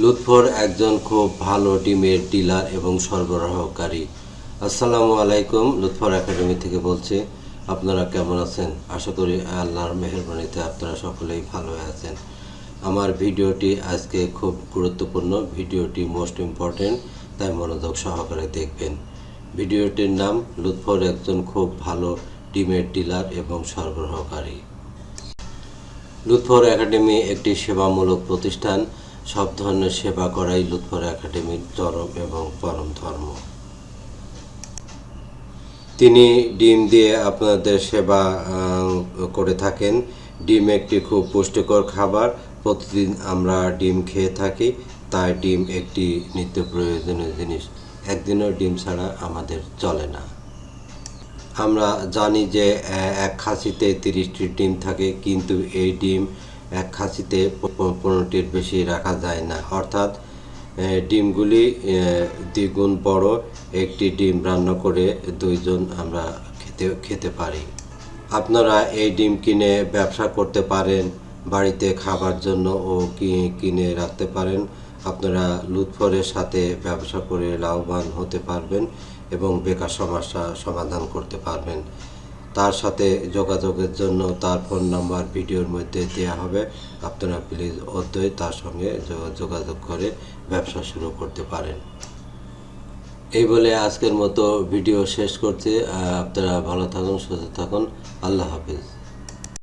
লুৎফর একজন খুব ভালো ডিমের ডিলার এবং সরবরাহকারী। আসসালামু আলাইকুম, লুৎফর একাডেমি থেকে বলছি, আপনারা কেমন আছেন? আশা করি আল্লাহর মেহরবানিতে আপনারা সকলেই ভালো আছেন। আমার ভিডিওটি আজকে খুব গুরুত্বপূর্ণ, ভিডিওটি মোস্ট ইম্পর্টেন্ট, তাই মনোযোগ সহকারে দেখবেন। ভিডিওটির নাম, লুৎফর একজন খুব ভালো ডিমের ডিলার এবং সরবরাহকারী। লুৎফর একাডেমি একটি সেবামূলক প্রতিষ্ঠান সব ধরনের সেবা করাই লুৎফর একাডেমির চরম এবং পরম ধর্ম। তিনি ডিম দিয়ে আপনাদের সেবা করে থাকেন। ডিম একটি খুব পুষ্টিকর খাবার। প্রতিদিন আমরা ডিম খেয়ে থাকি, তাই ডিম একটি নিত্য প্রয়োজনীয় জিনিস। একদিনও ডিম ছাড়া আমাদের চলে না। আমরা জানি যে এক খাসিতে তিরিশটি ডিম থাকে, কিন্তু এই ডিম এক খাসিতে পনেরোটির বেশি রাখা যায় না। অর্থাৎ ডিমগুলি দ্বিগুণ বড় একটি ডিম রান্না করে দুইজন আমরা খেতে খেতে পারি। আপনারা এই ডিম কিনে ব্যবসা করতে পারেন, বাড়িতে খাবার জন্য ও কিনে রাখতে পারেন। আপনারা লুৎফরের সাথে ব্যবসা করে লাভবান হতে পারবেন এবং বেকার সমস্যা সমাধান করতে পারবেন। তার সাথে যোগাযোগের জন্য তার ফোন নাম্বার, ভিডিওর মধ্যে দেওয়া হবে। আপনারা প্লিজ অধ্যয় তার সঙ্গে যোগাযোগ করে ব্যবসা শুরু করতে পারেন। এই বলে আজকের মতো ভিডিও শেষ করছি। আপনারা ভালো থাকুন, সুস্থ থাকুন। আল্লাহ হাফিজ।